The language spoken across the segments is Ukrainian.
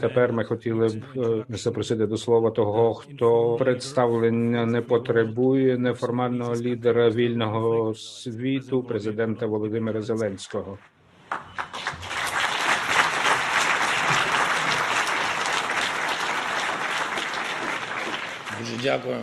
Тепер ми хотіли б е, запросити до слова того, хто представлення не потребує неформального лідера вільного світу, президента Володимира Зеленського. Дуже дякую,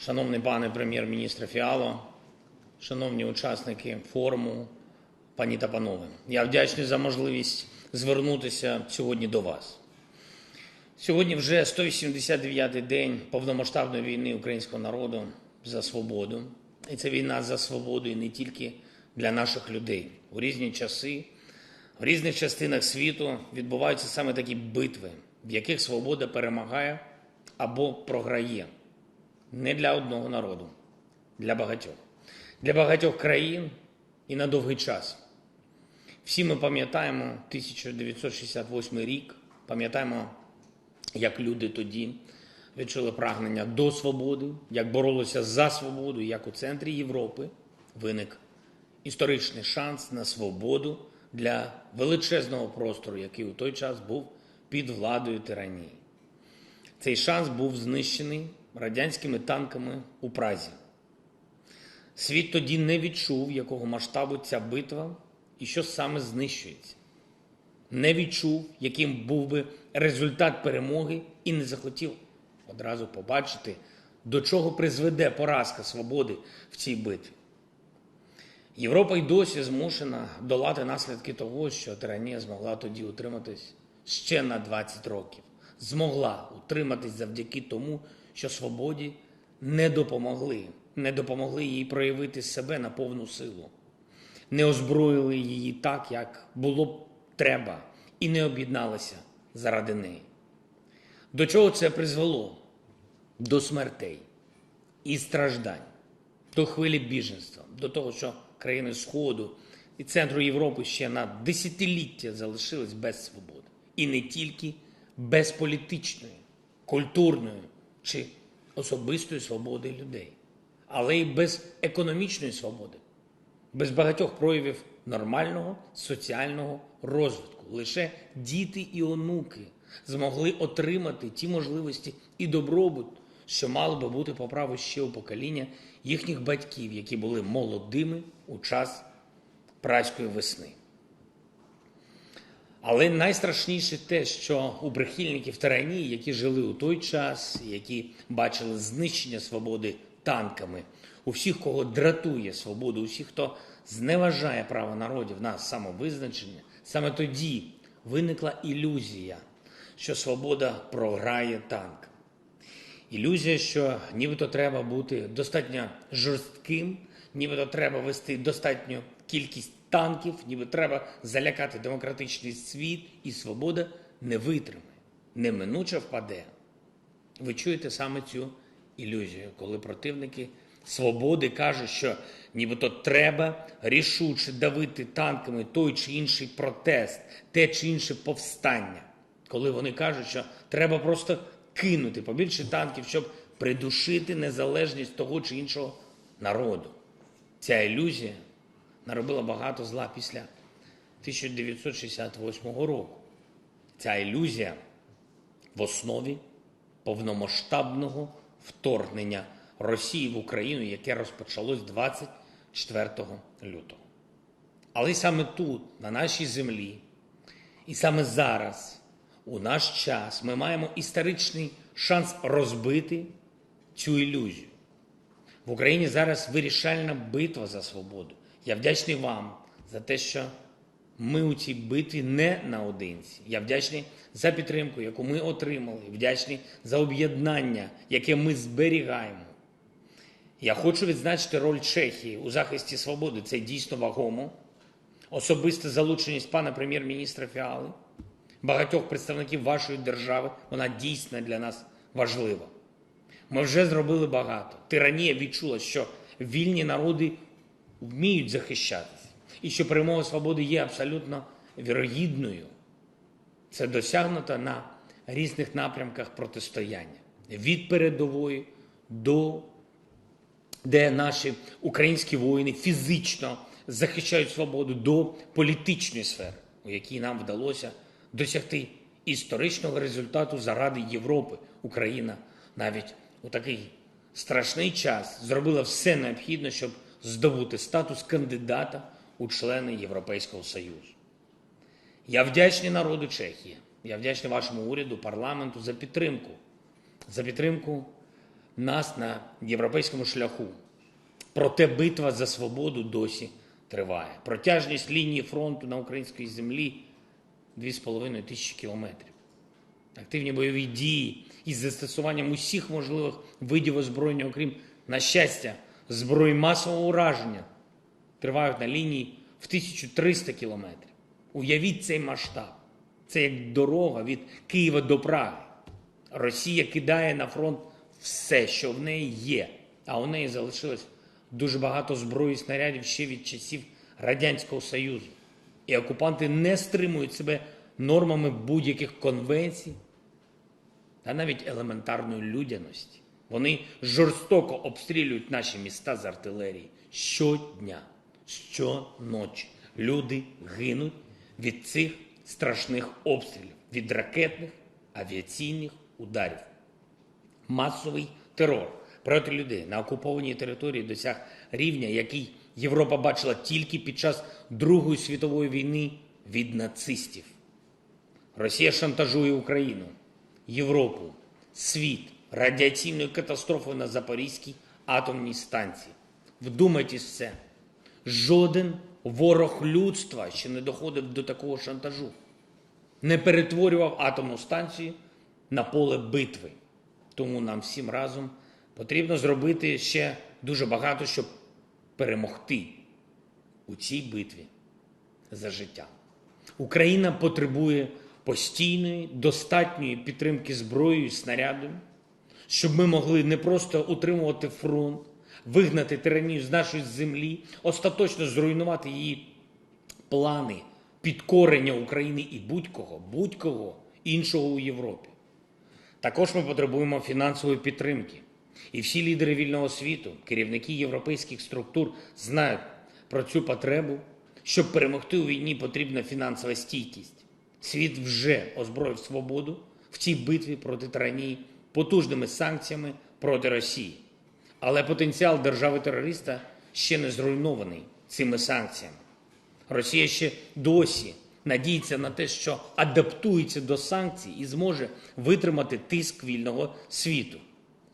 шановний пане прем'єр-міністр Фіало, шановні учасники форуму, пані та панове. Я вдячний за можливість звернутися сьогодні до вас. Сьогодні вже 189-й день повномасштабної війни українського народу за свободу. І це війна за свободу і не тільки для наших людей. У різні часи, в різних частинах світу відбуваються саме такі битви, в яких свобода перемагає або програє. Не для одного народу, для багатьох. Для багатьох країн і на довгий час. Всі ми пам'ятаємо 1968 рік, пам'ятаємо, як люди тоді відчули прагнення до свободи, як боролися за свободу, як у центрі Європи виник історичний шанс на свободу для величезного простору, який у той час був під владою тиранії. Цей шанс був знищений радянськими танками у Празі. Світ тоді не відчув, якого масштабу ця битва і що саме знищується. Не відчув, яким був би результат перемоги, і не захотів одразу побачити, до чого призведе поразка свободи в цій битві. Європа й досі змушена долати наслідки того, що тиранія змогла тоді утриматись ще на 20 років. Змогла утриматись завдяки тому, що свободі не допомогли, не допомогли їй проявити себе на повну силу, не озброїли її так, як було б треба, і не об'єдналися заради неї. До чого це призвело? До смертей і страждань, до хвилі біженства, до того, що країни Сходу і центру Європи ще на десятиліття залишились без свободи. І не тільки без політичної, культурної чи особистої свободи людей, але й без економічної свободи, без багатьох проявів нормального соціального розвитку. Лише діти і онуки змогли отримати ті можливості і добробут, що мало би бути по праву ще у покоління їхніх батьків, які були молодими у час праської весни. Але найстрашніше те, що у прихильників тиранії, які жили у той час, які бачили знищення свободи танками, у всіх, кого дратує свободу, у всіх, хто зневажає право народів на самовизначення, саме тоді виникла ілюзія, що свобода програє танк. Ілюзія, що нібито треба бути достатньо жорстким, нібито треба вести достатню кількість танків, ніби треба залякати демократичний світ, і свобода не витримає, неминуче впаде. Ви чуєте саме цю ілюзію, коли противники свободи кажуть, що нібито треба рішуче давити танками той чи інший протест, те чи інше повстання. Коли вони кажуть, що треба просто кинути побільше танків, щоб придушити незалежність того чи іншого народу. Ця ілюзія наробила багато зла після 1968 року. Ця ілюзія в основі повномасштабного вторгнення Росії в Україну, яке розпочалось 24 лютого. Але саме тут, на нашій землі, і саме зараз, у наш час, ми маємо історичний шанс розбити цю ілюзію. В Україні зараз вирішальна битва за свободу. Я вдячний вам за те, що ми у цій битві не наодинці. Я вдячний за підтримку, яку ми отримали, вдячний за об'єднання, яке ми зберігаємо. Я хочу відзначити роль Чехії у захисті свободи. Це дійсно вагомо. Особиста залученість пана прем'єр-міністра Фіали, багатьох представників вашої держави, вона дійсно для нас важлива. Ми вже зробили багато. Тиранія відчула, що вільні народи вміють захищатися, і що перемога свободи є абсолютно вірогідною. Це досягнуто на різних напрямках протистояння від передової до де наші українські воїни фізично захищають свободу до політичної сфери, у якій нам вдалося досягти історичного результату заради Європи. Україна навіть у такий страшний час зробила все необхідне, щоб здобути статус кандидата у члени Європейського Союзу. Я вдячний народу Чехії, я вдячний вашому уряду, парламенту за підтримку, за підтримку нас на європейському шляху. Проте битва за свободу досі триває. Протяжність лінії фронту на українській землі 2,5 тисячі кілометрів. Активні бойові дії із застосуванням усіх можливих видів озброєння, окрім, на щастя, зброї масового ураження, тривають на лінії в 1300 кілометрів. Уявіть цей масштаб. Це як дорога від Києва до Праги. Росія кидає на фронт все, що в неї є, а у неї залишилось дуже багато зброї і снарядів ще від часів Радянського Союзу. І окупанти не стримують себе нормами будь-яких конвенцій та навіть елементарної людяності. Вони жорстоко обстрілюють наші міста з артилерії щодня, щоночі. Люди гинуть від цих страшних обстрілів, від ракетних авіаційних ударів. Масовий терор проти людей на окупованій території досяг рівня, який Європа бачила тільки під час Другої світової війни від нацистів. Росія шантажує Україну, Європу, світ радіаційною катастрофою на Запорізькій атомній станції. Вдумайтесь це. Жоден ворог людства ще не доходив до такого шантажу, не перетворював атомну станцію на поле битви. Тому нам всім разом потрібно зробити ще дуже багато, щоб перемогти у цій битві за життя. Україна потребує постійної, достатньої підтримки зброєю і снарядами, щоб ми могли не просто утримувати фронт, вигнати тиранію з нашої землі, остаточно зруйнувати її плани підкорення України і будь-кого, будь-кого іншого у Європі. Також ми потребуємо фінансової підтримки. І всі лідери вільного світу, керівники європейських структур знають про цю потребу. Щоб перемогти у війні, потрібна фінансова стійкість. Світ вже озброїв свободу в цій битві проти тиранії потужними санкціями проти Росії. Але потенціал держави-терориста ще не зруйнований цими санкціями. Росія ще досі надіється на те, що адаптується до санкцій і зможе витримати тиск вільного світу.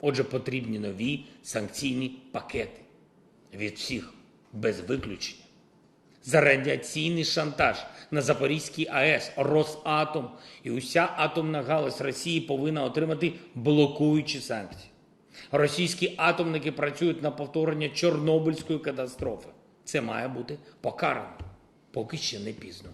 Отже, потрібні нові санкційні пакети від всіх без виключення. За радіаційний шантаж на Запорізькій АЕС, Росатом і уся атомна галузь Росії повинна отримати блокуючі санкції. Російські атомники працюють на повторення Чорнобильської катастрофи. Це має бути покарано, поки ще не пізно.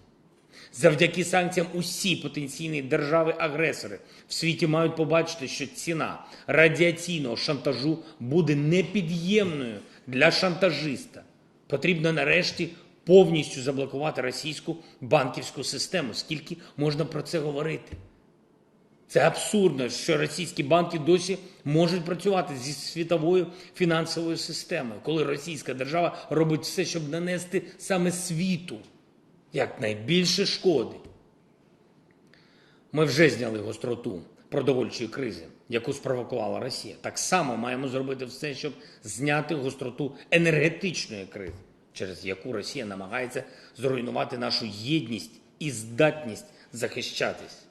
Завдяки санкціям усі потенційні держави-агресори в світі мають побачити, що ціна радіаційного шантажу буде непід'ємною для шантажиста. Потрібно нарешті повністю заблокувати російську банківську систему. Скільки можна про це говорити? Це абсурдно, що російські банки досі можуть працювати зі світовою фінансовою системою, коли російська держава робить все, щоб нанести саме світу якнайбільше шкоди. Ми вже зняли гостроту продовольчої кризи, яку спровокувала Росія. Так само маємо зробити все, щоб зняти гостроту енергетичної кризи, через яку Росія намагається зруйнувати нашу єдність і здатність захищатись.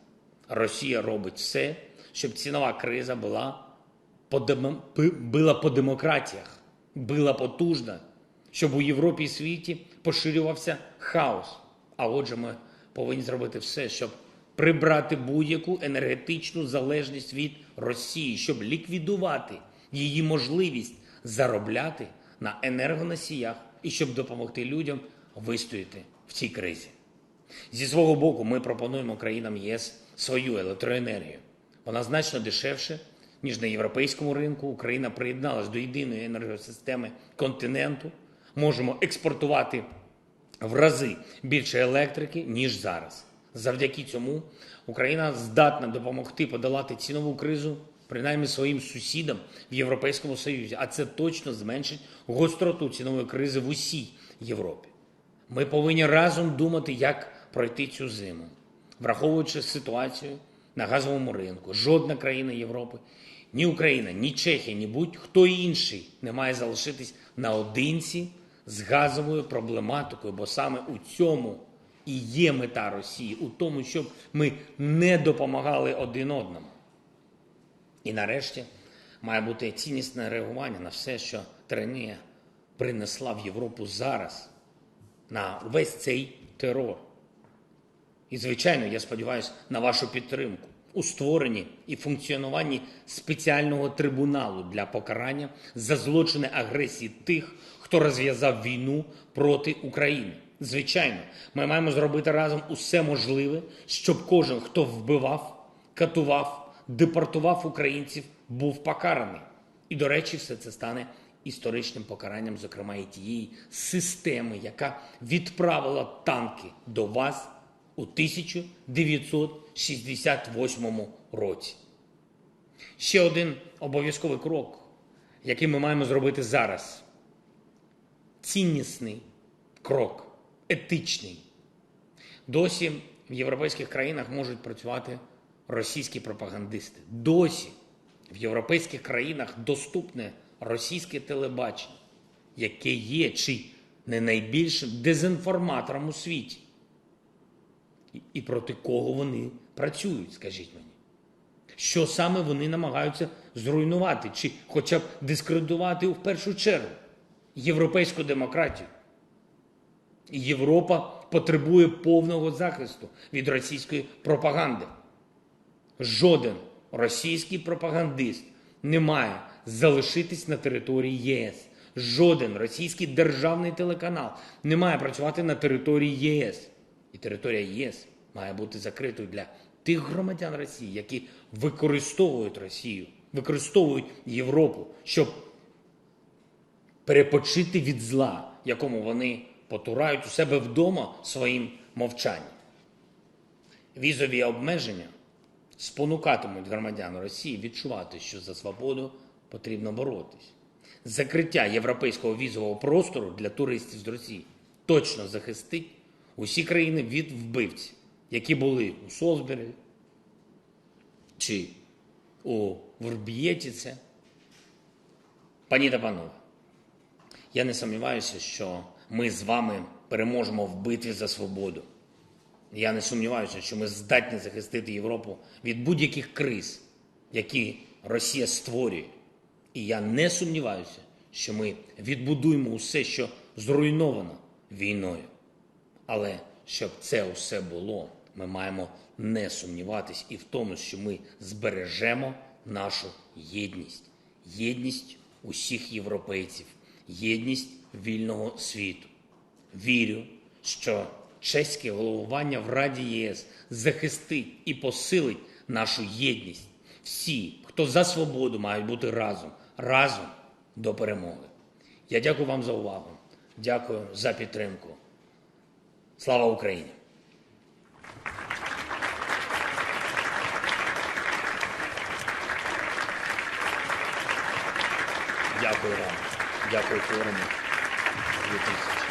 Росія робить все, щоб цінова криза була по, демо... била по демократіях, била потужно, щоб у Європі і світі поширювався хаос. А отже, ми повинні зробити все, щоб прибрати будь-яку енергетичну залежність від Росії, щоб ліквідувати її можливість заробляти на енергоносіях і щоб допомогти людям вистояти в цій кризі. Зі свого боку, ми пропонуємо країнам ЄС свою електроенергію. Вона значно дешевше, ніж на європейському ринку. Україна приєдналась до єдиної енергосистеми континенту. Можемо експортувати в рази більше електрики, ніж зараз. Завдяки цьому Україна здатна допомогти подолати цінову кризу принаймні своїм сусідам в Європейському Союзі, а це точно зменшить гостроту цінової кризи в усій Європі. Ми повинні разом думати, як пройти цю зиму. Враховуючи ситуацію на газовому ринку, жодна країна Європи, ні Україна, ні Чехія, ні будь-хто інший не має залишитись наодинці з газовою проблематикою, бо саме у цьому і є мета Росії, у тому, щоб ми не допомагали один одному. І нарешті має бути ціннісне реагування на все, що тиранія принесла в Європу зараз, на весь цей терор. І, звичайно, я сподіваюся на вашу підтримку у створенні і функціонуванні спеціального трибуналу для покарання за злочини агресії тих, хто розв'язав війну проти України. Звичайно, ми маємо зробити разом усе можливе, щоб кожен, хто вбивав, катував, депортував українців, був покараний. І, до речі, все це стане історичним покаранням, зокрема, і тієї системи, яка відправила танки до вас у 1968 році. Ще один обов'язковий крок, який ми маємо зробити зараз. Ціннісний крок, етичний. Досі в європейських країнах можуть працювати російські пропагандисти. Досі в європейських країнах доступне російське телебачення, яке є чи не найбільшим дезінформатором у світі. І- проти кого вони працюють, скажіть мені? Що саме вони намагаються зруйнувати, чи хоча б дискредитувати в першу чергу європейську демократію? Європа потребує повного захисту від російської пропаганди. Жоден російський пропагандист не має залишитись на території ЄС. Жоден російський державний телеканал не має працювати на території ЄС. І територія ЄС має бути закритою для тих громадян Росії, які використовують Росію, використовують Європу, щоб перепочити від зла, якому вони потурають у себе вдома своїм мовчанням. Візові обмеження спонукатимуть громадян Росії відчувати, що за свободу потрібно боротись. Закриття європейського візового простору для туристів з Росії точно захистить усі країни від вбивців, які були у Солсбері чи у Верб'єтіце. Пані та панове, я не сумніваюся, що ми з вами переможемо в битві за свободу. Я не сумніваюся, що ми здатні захистити Європу від будь-яких криз, які Росія створює. І я не сумніваюся, що ми відбудуємо усе, що зруйновано війною. Але щоб це усе було, ми маємо не сумніватись і в тому, що ми збережемо нашу єдність, єдність усіх європейців, єдність вільного світу. Вірю, що чеське головування в Раді ЄС захистить і посилить нашу єдність. Всі, хто за свободу, мають бути разом, разом до перемоги. Я дякую вам за увагу. Дякую за підтримку. Слава Україні! Дякую вам. Дякую форуму 2000.